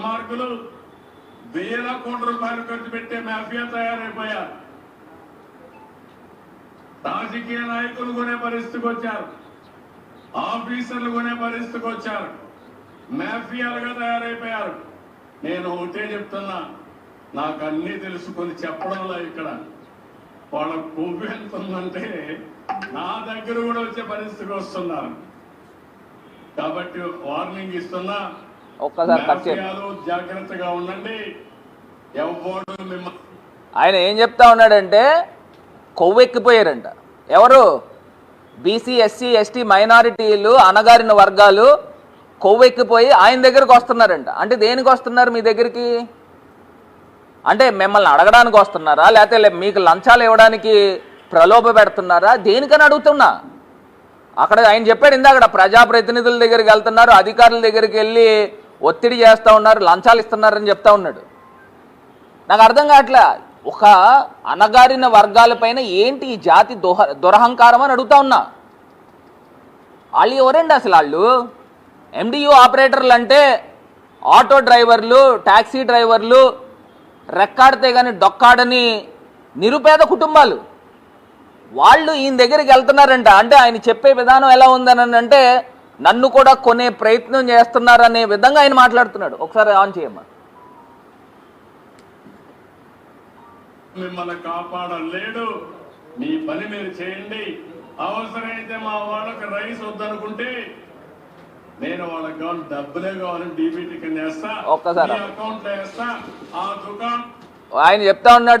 దుర్మార్గులు వేల కోట్ల రూపాయలు ఖర్చు పెట్టే మాఫియా తయారైపోయారు. రాజకీయ నాయకులు కొనే పరిస్థితికి వచ్చారు. ఆఫీసర్లు కొనే పరిస్థితికి వచ్చారు. మాఫియాలుగా తయారైపోయారు. నేను ఒకటే చెప్తున్నా నాకు అన్ని తెలుసుకొని చెప్పడంలో ఇక్కడ. వాళ్ళ కొవ్వు ఎంత ఉందంటే నా దగ్గర కూడా వచ్చే పరిస్థితికి వస్తున్నారు. కాబట్టి వార్నింగ్ ఇస్తున్నా ఒక్కసారి కట్ జాగ్రత్తగా ఉండండి. ఆయన ఏం చెప్తా ఉన్నాడంటే కొవ్వెక్కిపోయారంట. ఎవరు? బీసీ ఎస్సీ ఎస్టీ మైనారిటీలు అనగారిన వర్గాలు కొవ్వెక్కిపోయి ఆయన దగ్గరికి వస్తున్నారంట. అంటే దేనికి వస్తున్నారు మీ దగ్గరికి? అంటే మిమ్మల్ని అడగడానికి వస్తున్నారా? లేకపోతే మీకు లంచాలు ఇవ్వడానికి ప్రలోభ పెడుతున్నారా? దేనికని అడుగుతున్నా? అక్కడ ఆయన చెప్పాడు ఇందాక ప్రజాప్రతినిధుల దగ్గరికి వెళ్తున్నారు అధికారుల దగ్గరికి వెళ్ళి ఒత్తిడి చేస్తూ ఉన్నారు లంచాలు ఇస్తున్నారని చెప్తా ఉన్నాడు. నాకు అర్థం కావట్లే? ఒక అనగారిన వర్గాలపైన ఏంటి ఈ జాతి దుహ దురహంకారం అని అడుగుతా ఉన్నా. వాళ్ళు ఎవరండి అసలు వాళ్ళు? ఎండియూ ఆపరేటర్లు అంటే ఆటో డ్రైవర్లు ట్యాక్సీ డ్రైవర్లు రెక్కాడితే కానీ డొక్కాడని నిరుపేద కుటుంబాలు. వాళ్ళు ఈయన దగ్గరికి వెళ్తున్నారంట. అంటే ఆయన చెప్పే విధానం ఎలా ఉందని అంటే నన్ను కూడా కొనే ప్రయత్నం చేస్తున్నారనే విధంగా ఆయన మాట్లాడుతున్నాడు. ఒకసారి ఆన్ చేయమ్మా. మిమ్మల్ని కాపాడలేడు. మీ పని మీరు చేయండి. అవసరమైతే మా వాళ్ళకి రైస్ వద్దనుకుంటే నేను వాళ్ళకి కావాలి డబ్బులే కావాలని డీబీటీ కింద వేస్తా ఒక్కసారి అకౌంట్లో వేస్తా ఆ దుకాణం ఆయన చెప్తా ఉన్నాడు.